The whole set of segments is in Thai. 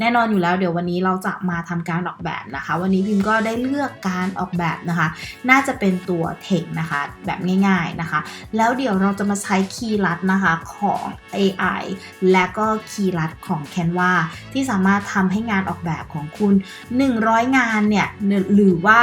แน่นอนอยู่แล้วเดี๋ยววันนี้เราจะมาทำการออกแบบนะคะ วันนี้พิมก็ได้เลือกการออกแบบนะคะ น่าจะเป็นตัว text นะคะ แบบง่ายๆนะคะ แล้วเดี๋ยวเราจะมาใช้คีย์ลัดนะคะของ AI และก็คีย์ลัดของ Canva ที่สามารถทำให้งานออกแบบของคุณ 100 งานเนี่ยหรือว่า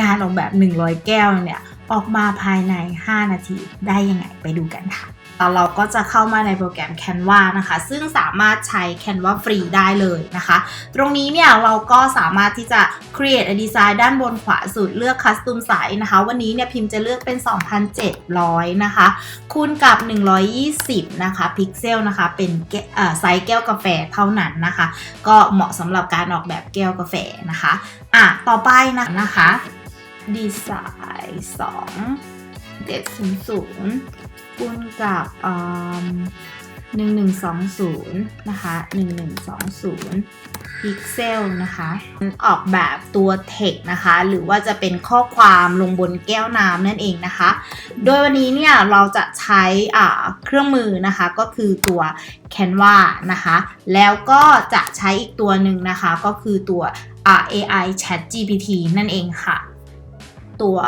งานออกแบบ 100 แก้วเนี่ยออกมาภายใน 5 นาทีได้ยังไงไปดูกันค่ะ เราก็จะเข้ามาในโปรแกรม Canva นะคะ ซึ่งสามารถใช้ Canva ฟรีได้เลยนะคะ ตรงนี้เนี่ยเราก็สามารถที่จะ create a design ด้านบนขวาสุดเลือก custom size นะคะ วันนี้เนี่ยพิมพ์จะเลือกเป็น 2,700 นะคะ คูณกับ 120 นะคะ พิกเซลนะคะ เป็นไซส์แก้วกาแฟเท่านั้นนะคะ ก็เหมาะสำหรับการออกแบบแก้วกาแฟนะคะ อะ ต่อไปนะนะคะ ดีไซน์2 700 คูณกับหนึ่งหนึ่งสองศูนย์นะคะหนึ่งหนึ่งสองศูนย์พิกเซลนะคะออกแบบตัว text นะคะ หรือว่าจะเป็นข้อความลงบนแก้วน้ำนั่นเองนะคะ โดยวันนี้เนี่ยเราจะใช้เครื่องมือนะคะก็คือตัว Canva นะคะ แล้วก็จะใช้อีกตัวหนึ่งนะคะก็คือตัว AI Chat GPT นั่นเองค่ะ ตัว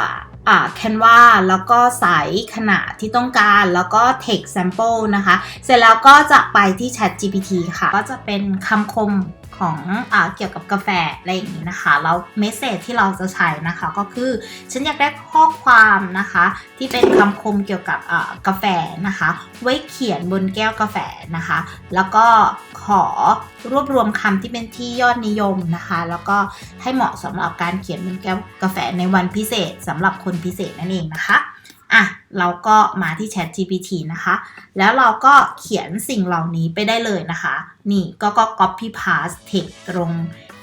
อ่า Canva แล้วก็ใสขนาดที่ต้องการแล้วก็ text sample นะคะ เสร็จแล้วก็จะไปที่ Chat GPT ค่ะ ก็จะเป็นคำคม ของอเกี่ยวกับกาแฟอะไรอย่างนี้นะคะแล้วเมสเซจที่เราจะใช้นะคะก็คือฉันอยากได้ข้อความนะคะ ที่เป็นคำคมเกี่ยวกับกาแฟนะคะ ไว้เขียนบนแก้วกาแฟนะคะ แล้วก็ขอรวบรวมคำที่เป็นที่ยอดนิยมนะคะ แล้วก็ให้เหมาะสำหรับการเขียนบนแก้วกาแฟในวันพิเศษสำหรับคนพิเศษนั่นเองนะคะ อะเราก็มาที่ Chat GPT นะคะ แล้วเราก็เขียนสิ่งเหล่านี้ไปได้เลยนะคะ นี่ก็ก็ copy paste text ตรง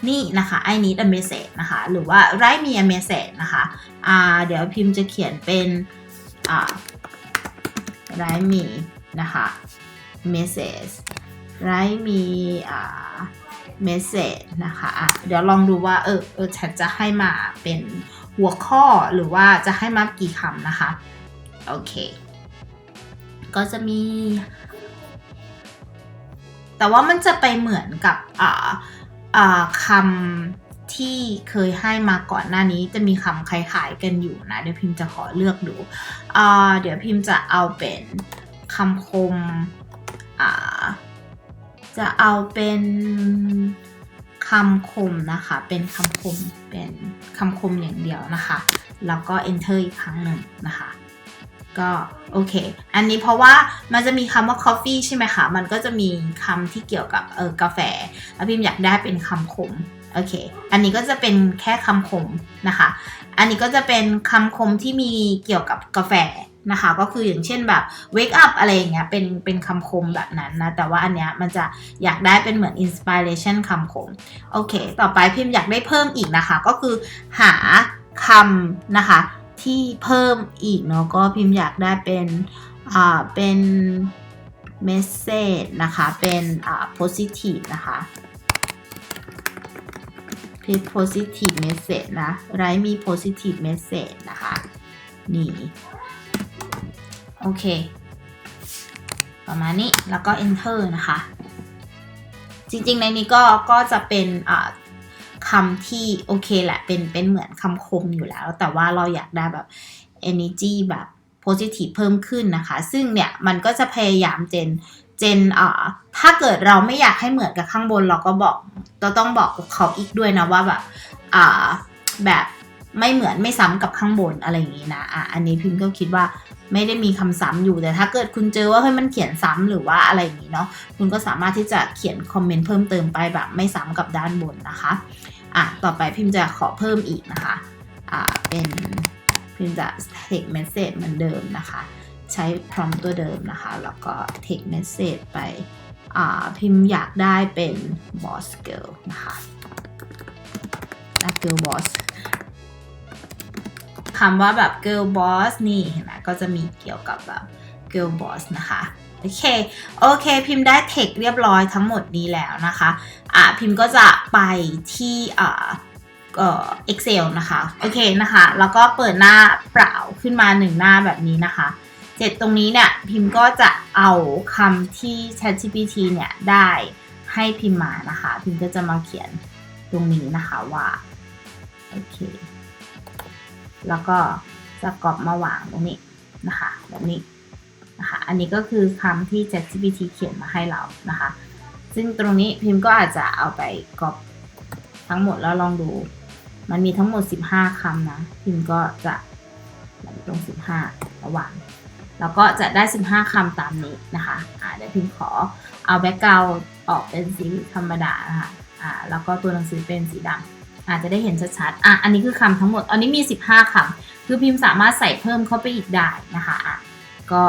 นี่นะคะ I need a message นะคะ หรือว่า write me a message นะคะอ่าเดี๋ยวพิมพ์จะเขียนเป็นอ่า write me นะคะ message write me อ่า message นะคะะเดี๋ยวลองดูว่าเออเออฉันจะให้มาเป็นหัวข้อหรือว่าจะให้มากี่คำนะคะ โอเค ก็จะมี แต่ว่ามันจะไปเหมือนกับอ่าอ่าคำที่เคยให้มาก่อนหน้านี้จะมีคำคล้ายๆกันอยู่นะ เดี๋ยวพิมพ์จะขอเลือกดูอ่าเดี๋ยวพิมพ์จะเอาเป็นคำคมอ่าจะเอาเป็นคำคมนะคะ เป็นคำคม เป็นคำคมอย่างเดียวนะคะ แล้วก็ enter อีกครั้งหนึ่งนะคะ ก็โอเค อันนี้เพราะว่ามันจะมีคำว่า coffee ใช่ไหมคะ มันก็จะมีคำที่เกี่ยวกับเออกาแฟ แล้วพิมอยากได้เป็นคำคม โอเค อันนี้ก็จะเป็นแค่คำคมนะคะ อันนี้ก็จะเป็นคำคมที่มีเกี่ยวกับกาแฟนะคะ ก็คืออย่างเช่นแบบ wake up อะไรอย่างเงี้ย เป็นเป็นคำคมแบบนั้นนะ แต่ว่าอันเนี้ยมันจะอยากได้เป็นเหมือน inspiration คำคม โอเค ต่อไปพิมพ์อยากได้เพิ่มอีกนะคะ ก็คือหาคำนะคะ ที่เพิ่มอีกเนาะก็พิมพ์อยากได้เป็นอ่าเป็น message นะคะเป็นอ่า positive นะคะเ positive message นะไรมี positive message นะคะ นี่ โอเค ประมาณนี้แล้วก็ enter นะคะ จริงๆ ในนี้ก็ก็จะเป็น คำที่โอเคแหละเป็นเป็นเหมือนคำคมอยู่แล้ว แต่ว่าเราอยากได้แบบ energy แบบ positive เพิ่มขึ้นนะคะ ซึ่งเนี่ยมันก็จะพยายามเจนเจนอ่าถ้าเกิดเราไม่อยากให้เหมือนกับข้างบนเราก็บอกเราต้องบอกเขาอีกด้วยนะว่าแบบอ่าแบบไม่เหมือนไม่ซ้ำกับข้างบนอะไรอย่างนี้นะอะอันนี้พิมพ์ก็คิดว่าไม่ได้มีคำซ้ำอยู่แต่ถ้าเกิดคุณเจอว่าเฮ้ยมันเขียนซ้ำหรือว่าอะไรอย่างนี้เนาะคุณก็สามารถที่จะเขียนคอมเมนต์เพิ่มเติมไปแบบไม่ซ้ำกับด้านบนนะคะ อะต่อไปพิมพ์จะขอเพิ่มอีกนะคะอ่าเป็นพิมพ์จะ text message เหมือนเดิมนะคะ ใช้ prompt ตัวเดิมนะคะ แล้วก็ text message ไปอ่าพิมพ์อยากได้เป็น boss girl นะคะ girl boss คำว่าแบบ girl boss นี่เห็นไหมก็จะมีเกี่ยวกับแบบ girl boss นะคะ โอเค โอเค พิมพ์ได้เทคเรียบร้อยทั้งหมดนี้แล้วนะคะ อ่าพิมพ์ก็จะไปที่อ่าเอ่อ Excel นะคะ โอเคนะคะ แล้วก็เปิดหน้าเปล่าขึ้นมาหนึ่งหน้าแบบนี้นะคะ เสร็จตรงนี้เนี่ยพิมพ์ก็จะเอาคำที่ ChatGPT เนี่ยได้ให้พิมพ์มานะคะ พิมพ์ก็จะมาเขียนตรงนี้นะคะว่า โอเค แล้วก็จะกรอบมาวางตรงนี้นะคะแบบนี้ นะคะ อันนี้ก็คือคำที่ ChatGPT เขียนมาให้เรานะคะ ซึ่งตรงนี้พิมพ์ก็อาจจะเอาไปกรอบทั้งหมดแล้วลองดู มันมีทั้งหมด 15คำนะ พิมพ์ก็จะตรง 15 ระหว่าง แล้วก็จะได้ 15คำตามนี้นะคะอ่าเดี๋ยวพิมพ์ขอเอาแบ็กกราวออกเป็นสีธรรมดานะคะอ่าแล้วก็ตัวหนังสือเป็นสีดำอาจจะได้เห็นชัดๆอะอันนี้คือคำทั้งหมด อันนี้มี 15คำคือพิมพ์สามารถใส่เพิ่มเข้าไปอีกได้นะคะอะ ก็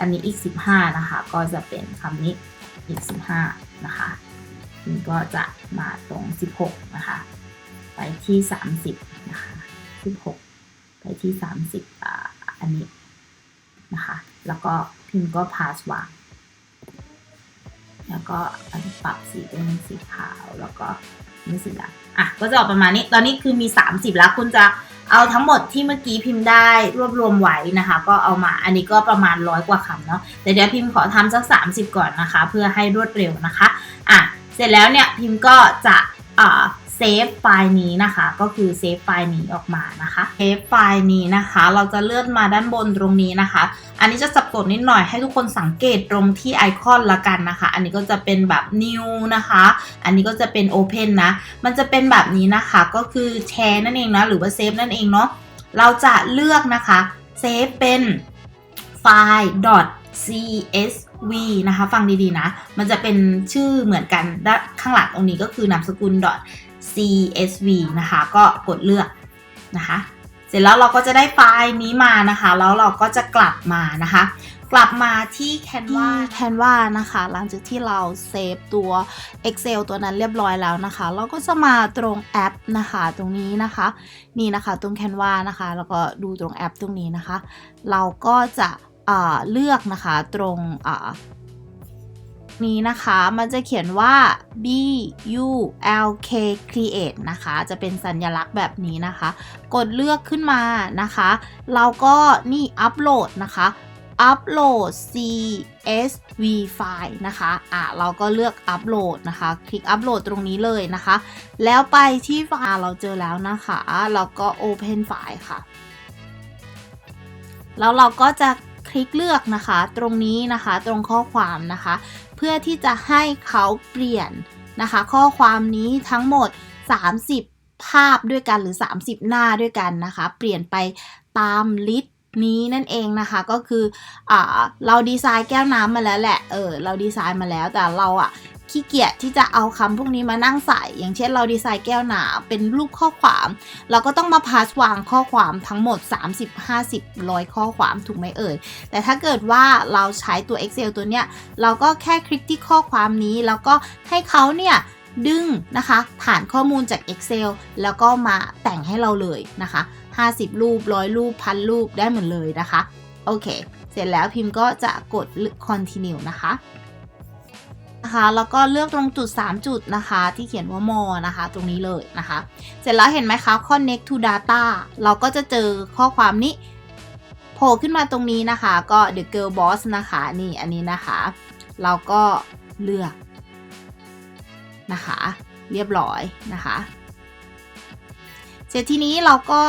อันนี้อีก 15 นะคะ ก็จะเป็นคำนี้อีก 15 นะคะพิมพ์ก็จะมาตรง 16 นะคะ ไปที่ 30 นะคะ 16 ไปที่ 30อ่าอันนี้นะคะ แล้วก็พิมพ์ก็พาสวางแล้วก็อันปรับสีเป็นสีขาวแล้วก็นี่สีดำอะก็จะออกประมาณนี้ ตอนนี้คือมี 30 แล้วคุณจะ เอาทั้งหมดที่เมื่อกี้พิมพ์ได้รวบรวมไว้นะคะ ก็เอามาอันนี้ก็ประมาณร้อยกว่าคำเนาะแต่เดี๋ยวพิมพ์ขอทำสัก 30 ก่อนนะคะ เพื่อให้รวดเร็วนะคะอะเสร็จแล้วเนี่ยพิมพ์ก็จะอ่า เซฟไฟล์นี้นะคะ ก็คือเซฟไฟล์นี้ออกมานะคะเซฟไฟล์นี้นะคะ เราจะเลื่อนมาด้านบนตรงนี้นะคะ อันนี้จะสับสนนิดหน่อยให้ทุกคนสังเกตตรงที่ไอคอนละกันนะคะ อันนี้ก็จะเป็นแบบ new นะคะ อันนี้ก็จะเป็น open นะ มันจะเป็นแบบนี้นะคะก็คือแชร์นั่นเองนะหรือว่าเซฟนั่นเองเนาะเราจะเลือกนะคะเซฟเป็นไฟล์ .csv นะคะ ฟังดีๆนะ มันจะเป็นชื่อเหมือนกันด้านข้างหลังตรงนี้ก็คือนามสกุล .csv นะคะ ก็กดเลือกนะคะ เสร็จแล้วเราก็จะได้ไฟล์นี้มานะคะ แล้วเราก็จะกลับมานะคะ กลับมาที่ Canva Canva นะคะ หลังจากที่เราเซฟตัว Excel ตัวนั้นเรียบร้อยแล้วนะคะ เราก็จะมาตรงแอปนะคะ ตรงนี้นะคะ นี่นะคะตรง Canva นะคะ แล้วก็ดูตรงแอปตรงนี้นะคะ เราก็จะเลือกนะคะตรง นี้นะคะ มันจะเขียนว่า B U L K Create นะคะ จะเป็นสัญลักษณ์แบบนี้นะคะ กดเลือกขึ้นมานะคะ เราก็นี่อัปโหลดนะคะอัปโหลด CSV ไฟล์นะคะ อะ เราก็เลือกอัปโหลดนะคะ คลิกอัปโหลดตรงนี้เลยนะคะ แล้วไปที่ไฟล์เราเจอแล้วนะคะ เราก็ Open ไฟล์ค่ะ แล้วเราก็จะ ลิกเลือกนะคะ ตรงนี้นะคะตรงข้อความนะคะ เพื่อที่จะให้เขาเปลี่ยนนะคะ ข้อความนี้ทั้งหมด 30 ภาพด้วยกันหรือ 30 หน้าด้วยกันนะคะ เปลี่ยนไปตามลิสต์นี้นั่นเองนะคะก็คืออเราดีไซน์แก้วน้ำมาแล้วแหละเออเราดีไซน์มาแล้วแต่เราอะ ขี้เกียจที่จะเอาคำพวกนี้มานั่งใส่ อย่างเช่นเราดีไซน์แก้วหน้ำเป็นรูปข้อความ เราก็ต้องมาพาสวางข้อความทั้งหมด 30 50ร้อยข้อความถูกไหมเอ่ย แต่ถ้าเกิดว่าเราใช้ตัว Excel ตัวเนี้ย เราก็แค่คลิกที่ข้อความนี้แล้วก็ให้เขาเนี่ยดึงนะคะฐานข้อมูลจาก Excel แล้วก็มาแต่งให้เราเลยนะคะ 50 รูปร้อยรูปพันรูปได้หมดเลยนะคะ โอเค เสร็จแล้วพิมพ์ก็จะกด continue นะคะ นะคะ แล้วก็เลือกตรงจุด 3 จุดนะคะ ที่เขียนว่า more นะคะ ตรงนี้เลยนะคะ เสร็จแล้วเห็นไหมคะ connect to data เราก็จะเจอข้อความนี้โผล่ขึ้นมาตรงนี้นะคะ ก็ the girl boss นะคะ นี่อันนี้นะคะ เราก็เลือกนะคะ เรียบร้อยนะคะ เสร็จทีนี้เราก็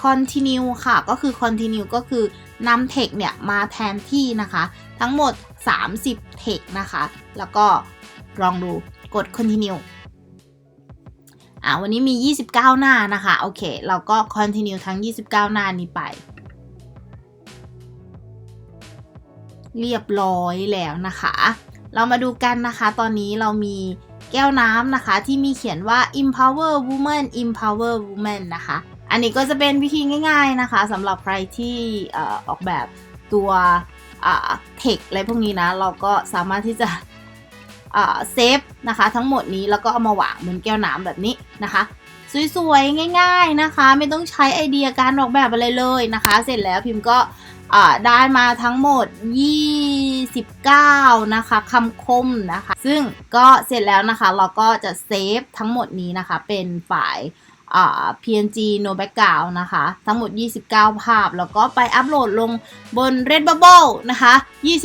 continue ค่ะ ก็คือ continue ก็คือนำ text เนี่ยมาแทนที่นะคะ ทั้งหมด 30 text นะคะ แล้วก็ลองดูกด continue อ่าวันนี้มี 29 หน้านะคะ โอเค เราก็ continue ทั้ง 29 หน้านี้ไป เรียบร้อยแล้วนะคะ เรามาดูกันนะคะ ตอนนี้เรามีแก้วน้ำนะคะ ที่มีเขียนว่า empower woman empower woman นะคะ อันนี้ก็จะเป็นวิธีง่าย ๆนะคะสำหรับใครที่ออกแบบตัว เทคอะไรพวกนี้นะ เราก็สามารถที่จะเซฟนะคะ ทั้งหมดนี้แล้วก็เอามาวางบนแก้วน้ำแบบนี้นะคะ สวยๆ ง่ายๆนะคะ ไม่ต้องใช้ไอเดียการออกแบบอะไรเลยนะคะ เสร็จแล้วพิมพ์ก็ได้มาทั้งหมด 29 นะคะคำคมนะคะ ซึ่งก็เสร็จแล้วนะคะ เราก็จะเซฟทั้งหมดนี้นะคะ เป็นไฟล์อ่า PNG no background นะคะ ทั้งหมด 29 ภาพ แล้วก็ไปอัปโหลดลงบน Redbubble นะคะ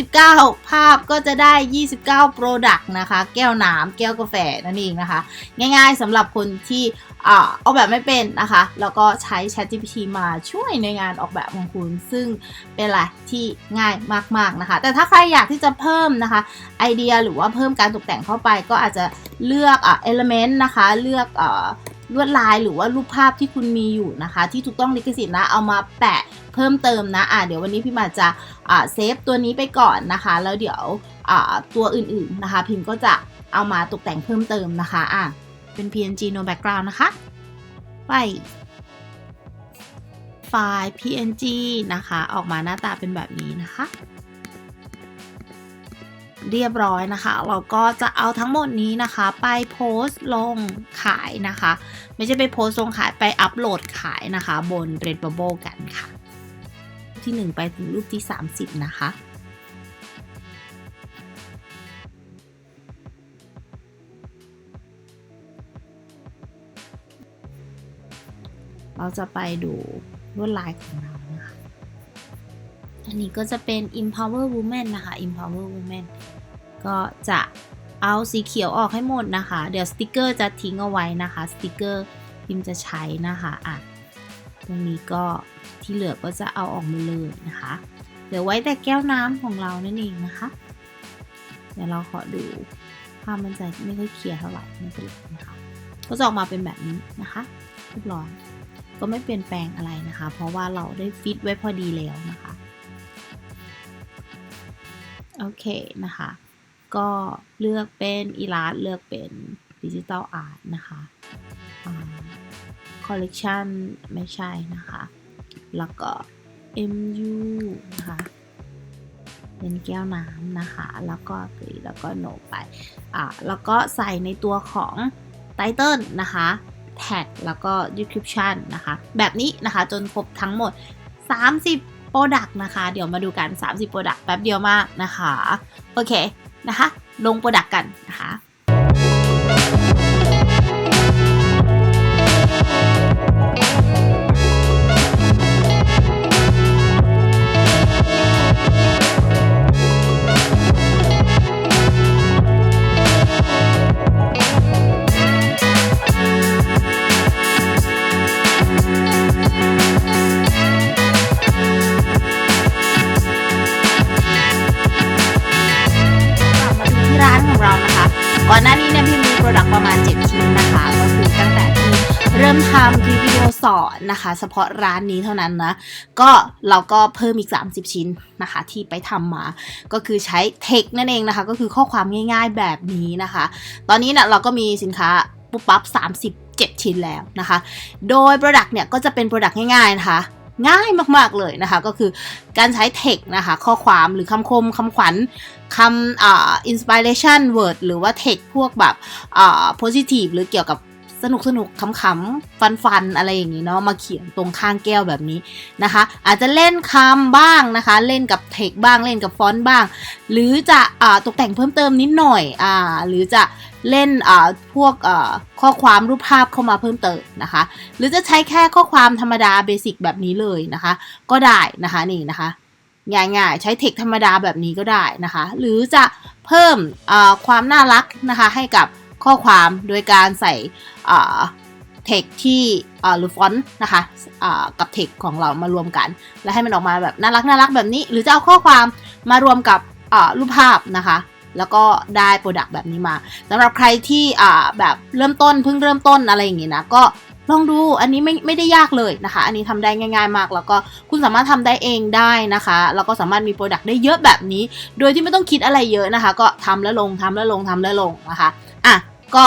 29 ภาพก็จะได้ 29 Product นะคะ แก้วน้ำแก้วกาแฟนั่นเองนะคะ ง่ายๆสำหรับคนที่อ่าออกแบบไม่เป็นนะคะ แล้วก็ใช้ ChatGPT มาช่วยในงานออกแบบของคุณ ซึ่งเป็นอะไรที่ง่ายมากๆนะคะ แต่ถ้าใครอยากที่จะเพิ่มนะคะ ไอเดียหรือว่าเพิ่มการตกแต่งเข้าไปก็อาจจะเลือกเอะ element นะคะ เลือกอ่า ลวดลายหรือว่ารูปภาพที่คุณมีอยู่นะคะ ที่ถูกต้องลิขสิทธิ์นะเอามาแปะเพิ่มเติมนะอะเดี๋ยววันนี้พี่มาจะอ่าเซฟตัวนี้ไปก่อนนะคะ แล้วเดี๋ยวอ่าตัวอื่นๆนะคะ พิมพ์ก็จะเอามาตกแต่งเพิ่มเติมนะคะอะเป็น PNG no background นะคะไปไฟล์ PNG นะคะ ออกมาหน้าตาเป็นแบบนี้นะคะ เรียบร้อยนะคะ เราก็จะเอาทั้งหมดนี้นะคะ ไปโพสต์ลงขายนะคะ ไม่ใช่ไปโพสต์ลงขายไปอัปโหลดขายนะคะ บน Redbubble กันค่ะรูปที่ 1 ไปถึงรูปที่ 30 นะคะเราจะไปดูลวดลายของเรานะคะ อันนี้ก็จะเป็น empower woman นะคะ empower woman ก็จะเอาสีเขียวออกให้หมดนะคะ เดี๋ยวสติกเกอร์จะทิ้งเอาไว้นะคะสติกเกอร์พิมพ์จะใช้นะคะอะตรงนี้ก็ที่เหลือก็จะเอาออกมาเลยนะคะเหลือไว้แต่แก้วน้ำของเรานั่นเองนะคะ เดี๋ยวเราขอดูภาพมันจะไม่ค่อยเคลียร์เท่าไหร่ไม่เป็นไรนะคะก็จะออกมาเป็นแบบนี้นะคะเรียบร้อยก็ไม่เปลี่ยนแปลงอะไรนะคะ เพราะว่าเราได้ฟิตไว้พอดีแล้วนะคะ โอเคนะคะ ก็เลือกเป็นอีลาสเลือกเป็นดิจิตอลอาร์ตนะคะคอลเลกชันไม่ใช่นะคะ แล้วก็ MU นะคะเป็นแก้วน้ำนะคะ แล้วก็กรีแล้วก็โนไป อ่าแล้วก็ใส่ในตัวของไตเติลนะคะ แท็ก แล้วก็ description นะคะ แบบนี้นะคะจนครบทั้งหมด 30 Product นะคะ เดี๋ยวมาดูกัน 30 Product แป๊บเดียวมากนะคะ โอเค นะคะ ลงโปรดักกันนะคะ ริ่มทำคลิปวิดีโอสอนนะคะ เฉพาะร้านนี้เท่านั้นนะ ก็เราก็เพิ่มอีก 30 ชิ้นนะคะ ที่ไปทำมา ก็คือใช้เทคนั่นเองนะคะ ก็คือข้อความง่ายๆแบบนี้นะคะ ตอนนี้เนี่ยเราก็มีสินค้าปุ๊บปั๊บ37 ชิ้นแล้วนะคะ โดย Product เนี่ยก็จะเป็น Product ง่ายๆนะคะง่ายมากๆเลยนะคะ ก็คือการใช้เทคนะคะ ข้อความหรือคำคมคำขวัญคำอ่า inspiration word หรือว่าเทคพวกแบบอ่า positive หรือเกี่ยวกับ สนุกสนุกขำๆ ฟันๆ อะไรอย่างนี้เนาะมาเขียนตรงข้างแก้วแบบนี้นะคะ อาจจะเล่นคำบ้างนะคะ เล่นกับเทคบ้างเล่นกับฟอนต์บ้าง หรือจะอตกแต่งเพิ่มเติมนิดหน่อยอหรือจะเล่นพวกข้อความรูปภาพเข้ามาเพิ่มเติมนะคะ หรือจะใช้แค่ข้อความธรรมดาเบสิกแบบนี้เลยนะคะ ก็ได้นะคะนี่นะคะง่ายๆใช้เทคธรรมดาแบบนี้ก็ได้นะคะ หรือจะเพิ่มความน่ารักนะคะให้กับ ข้อความโดยการใส่อ่าเทคที่อ่าหรือฟอนต์นะคะอ่ากับเทคของเรามารวมกัน แล้วให้มันออกมาแบบน่ารักน่ารักแบบนี้ หรือจะเอาข้อความมารวมกับอ่ารูปภาพนะคะ แล้วก็ได้โปรดักต์แบบนี้มาสำหรับใครที่อ่าแบบเริ่มต้นเพิ่งเริ่มต้นอะไรอย่างงี้นะก็ลองดูอันนี้ไม่ไม่ได้ยากเลยนะคะ อันนี้ทำได้ง่าย ๆ มาก แล้วก็คุณสามารถทำได้เองได้นะคะ แล้วก็สามารถมีโปรดักต์ได้เยอะแบบนี้ โดยที่ไม่ต้องคิดอะไรเยอะนะคะ ก็ทำแล้วลงทำแล้วลงทำแล้วลงนะคะ อะ ก็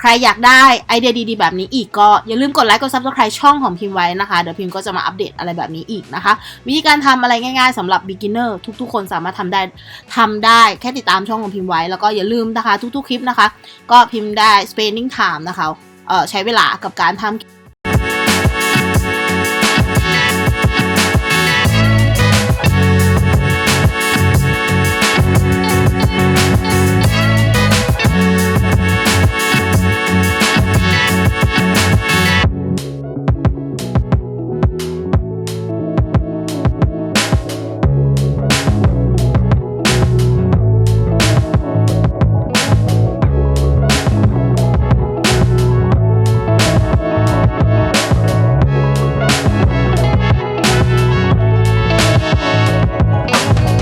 ใครอยากได้ไอเดียดีๆแบบนี้อีกก็อย่าลืมกดไลค์กด subscribe ช่องของพิมพ์ไว้นะคะ เดี๋ยวพิมพ์ก็จะมาอัปเดตอะไรแบบนี้อีกนะคะ วิธีการทำอะไรง่ายๆสำหรับ beginner ทุกๆ คนสามารถทำได้ทำได้แค่ติดตามช่องของพิมพ์ไว้ แล้วก็อย่าลืมนะคะ ทุกๆ คลิปนะคะ ก็พิมพ์ได้ spending time นะคะเออใช้เวลากับการทำ